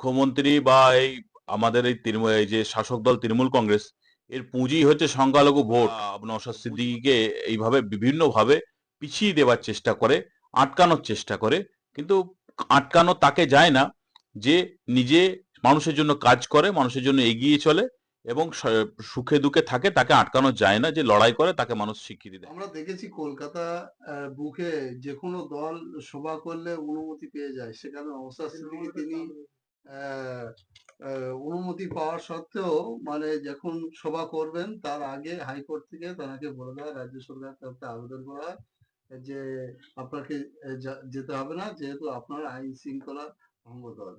মুখ্যমন্ত্রী বা এই আমাদের এই তৃণমূল এই যে শাসক দল তৃণমূল কংগ্রেস এর পুঁজি হচ্ছে সংখ্যালঘু ভোট। নওশাদ সিদ্দিকীকে এইভাবে বিভিন্ন ভাবে পিছিয়ে দেওয়ার চেষ্টা করে আটকানোর চেষ্টা করে কিন্তু আটকানো তাকে যায় না যে নিজে মানুষের জন্য কাজ করে মানুষের জন্য এগিয়ে চলে এবং সুখে দুঃখে থাকে তাকে আটকানো যায় না যে লড়াই করে তাকে মানুষ স্বীকৃতি দেয়। আমরা দেখেছি কলকাতা বুকে যে কোনো দল সভা করলে অনুমতি পেয়ে যায় সেখানে সিদ্দিকী তিনি অনুমতি পাওয়া সত্ত্বেও মানে যখন সভা করবেন, তার আগে হাইকোর্ট থেকে তাকে বলে দেওয়া, রাজ্য সরকার তরফে আবেদন করা, যে আপনাকে যেতে হবে না, যেহেতু আপনার আইন শৃঙ্খলা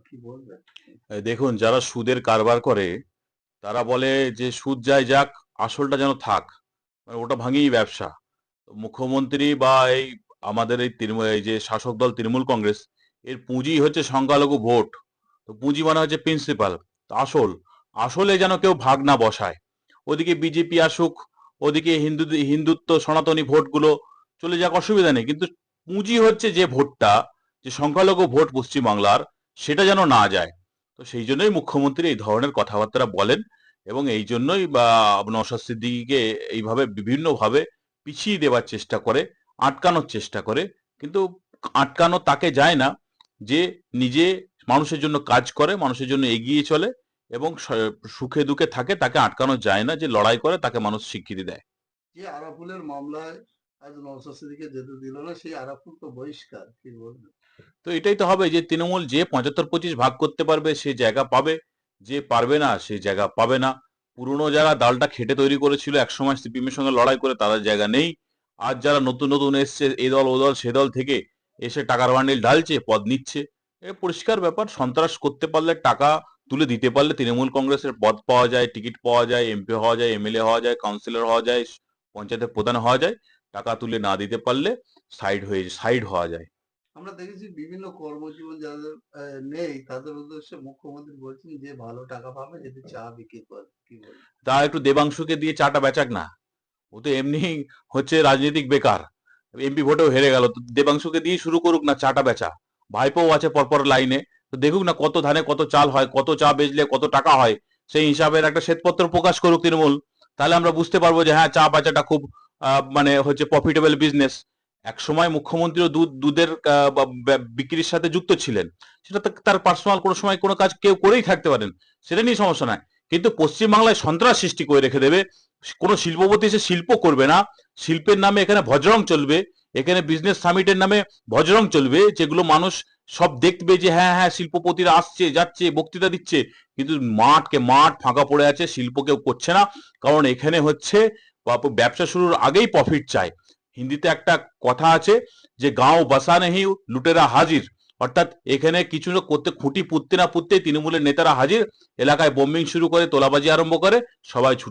কি বলবেন? দেখুন, যারা সুদের কারবার করে, তারা বলে যে সুদ যায় যাক, আসলটা যেন থাক মানে ওটা ভাঙেই ব্যবসা। মুখ্যমন্ত্রী বা এই আমাদের এই তৃণমূল, এই যে শাসক দল তৃণমূল কংগ্রেস, এর পুঁজি হচ্ছে সংখ্যালঘু ভোট। তো পুঁজি মানে হচ্ছে প্রিন্সিপাল আসল, আসলে যেন কেউ ভাগ না বসায়। ওদিকে বিজেপি আসুক, ওদিকে হিন্দু, হিন্দুত্ব, সনাতনী ভোটগুলো চলে যাক, অসুবিধা নেই। কিন্তু পুঁজি হচ্ছে যে ভোটটা, যে সংখ্যালঘু ভোট পশ্চিমবাংলার, সেটা যেন না যায়। তো সেই জন্যই মুখ্যমন্ত্রী এই ধরনের কথাবার্তা বলেন এবং এই জন্যই বা নওশাদ সিদ্দিকীকে এইভাবে বিভিন্নভাবে পিছিয়ে দেওয়ার চেষ্টা করে, আটকানোর চেষ্টা করে। কিন্তু আটকানো তাকে যায় না যে নিজে মানুষের জন্য কাজ করে মানুষের জন্য এগিয়ে চলে এবং সুখে দুঃখে থাকে তাকে আটকানো যায় না যে লড়াই করে তাকে মানুষ স্বীকৃতি দেয়। যে আরাফুলের মামলায় আজ সিদ্দিকীকে যেতে দিল না সেই আরাফুল তো বহিষ্কার কি বলবেন তো এটাই তো হবে যে তৃণমূল যে পঁচাত্তর পঁচিশ ভাগ করতে পারবে সে জায়গা পাবে যে পারবে না সে জায়গা পাবে না। পুরনো যারা ডালটা খেটে তৈরি করেছিল একসময় সিপিএম এর সঙ্গে লড়াই করে তাদের জায়গা নেই। আজ যারা নতুন নতুন এসছে এ দল ও দল সে দল থেকে এসে টাকার বান্ডিল ঢালছে পদ নিচ্ছে। এ পরিষ্কার ব্যাপার সন্ত্রাস করতে পারলে টাকা তুলে দিতে পারলে তৃণমূল কংগ্রেসের পদ পাওয়া যায় টিকিট পাওয়া যায় এমপি হওয়া যায় এমএলএ হওয়া যায় কাউন্সিলর হওয়া যায় পঞ্চায়েতের প্রধান হওয়া যায় টাকা তুলে না দিতে পারলে সাইড হয়ে সাইড হওয়া যায়। আমরা দেখেছি বিভিন্ন কর্মজীবন যাদের নেই তাদের উদ্দেশ্যে মুখ্যমন্ত্রী বলছেন যে ভালো টাকা পাবে যদি চা বিক্রি করে তা একটু দেবাংশুকে দিয়ে চাটা বেচাক না। ও তো এমনি হচ্ছে রাজনৈতিক বেকার। এমপি ভোটেও হেরে গেল তো দেবাংশুকে দিয়ে শুরু করুক না চাটা বেচা। ভাইপোও আছে পরপর লাইনে। তো দেখুক না কত ধানে কত চাল হয়, কত চা বেচলে কত টাকা হয়। সেই হিসাবের একটা শ্বেতপত্র প্রকাশ করুক তৃণমূল। তাহলে আমরা বুঝতে পারব যে হ্যাঁ চা বেচাটা খুব মানে হচ্ছে প্রফিটেবল বিজনেস এক সময় মুখ্যমন্ত্রীও দুধ, দুধের বিক্রির সাথে যুক্ত ছিলেন। সেটা তার পার্সোনাল কোনো সময় কোনো কাজ কেউ করেই থাকতে পারেন। সেটা নিয়ে সমস্যা নাই। কিন্তু পশ্চিমবাংলায় সন্ত্রাস সৃষ্টি করে রেখে দেবে। কোনো শিল্পপতি এসে শিল্প করবে না। শিল্পের নামে এখানে ভজরং চলবে। এখানে বিজনেস সামিটের নামে ভজরং চলবে, যেগুলো মানুষ সব দেখবে যে হ্যাঁ হ্যাঁ শিল্পপতিরা আসছে, যাচ্ছে, বক্তৃতা দিচ্ছে। কিন্তু মাঠকে মাঠ ফাঁকা পড়ে আছে, শিল্প কেউ করছে না। কারণ এখানে হচ্ছে ব্যবসা শুরুর আগেই প্রফিট চায়। হিন্দিতে একটা কথা আছে যে, গাঁও বাসা নেই লুটেরা হাজির। অর্থাৎ এখানে কিছু না করতে, খুঁটি পুঁততে না পুঁততে তৃণমূলের নেতারা হাজির। এলাকায় বোম্বিং শুরু করে, তোলাবাজি আরম্ভ করে, সবাই ছুটে